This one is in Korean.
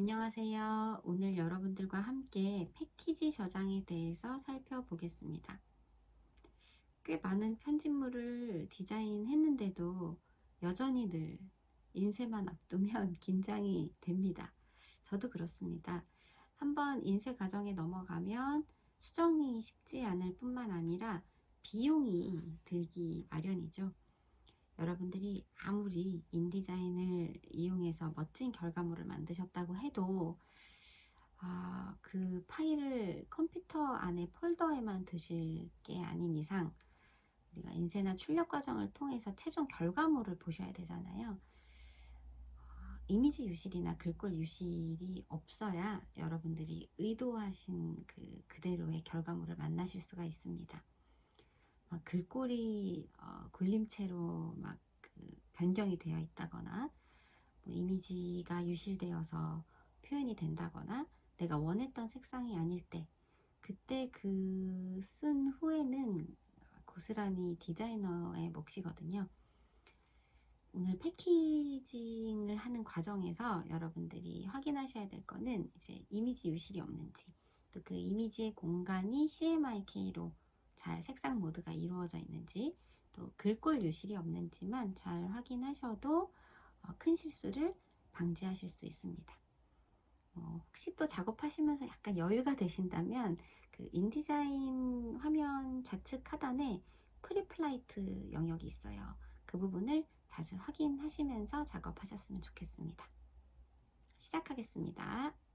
안녕하세요. 오늘 여러분들과 함께 패키지 저장에 대해서 살펴보겠습니다. 꽤 많은 편집물을 디자인했는데도 여전히 늘 인쇄만 앞두면 긴장이 됩니다. 저도 그렇습니다. 한번 인쇄 과정에 넘어가면 수정이 쉽지 않을 뿐만 아니라 비용이 들기 마련이죠. 여러분들이 아무리 인디자인을 이용해서 멋진 결과물을 만드셨다고 해도 아, 그 파일을 컴퓨터 안에 폴더에만 드실 게 아닌 이상 우리가 인쇄나 출력 과정을 통해서 최종 결과물을 보셔야 되잖아요. 아, 이미지 유실이나 글꼴 유실이 없어야 여러분들이 의도하신 그 그대로의 결과물을 만나실 수가 있습니다. 막 글꼴이 어, 굴림체로 막 그 변경이 되어 있다거나 뭐 이미지가 유실되어서 표현이 된다거나 내가 원했던 색상이 아닐 때 그때 그 쓴 후에는 고스란히 디자이너의 몫이거든요. 오늘 패키징을 하는 과정에서 여러분들이 확인하셔야 될 거는 이제 이미지 유실이 없는지 또 그 이미지의 공간이 CMYK로 잘 색상 모드가 이루어져 있는지 또 글꼴 유실이 없는지만 잘 확인하셔도 어, 큰 실수를 방지하실 수 있습니다. 어, 혹시 또 작업하시면서 약간 여유가 되신다면 그 인디자인 화면 좌측 하단에 프리플라이트 영역이 있어요. 그 부분을 자주 확인하시면서 작업하셨으면 좋겠습니다. 시작하겠습니다.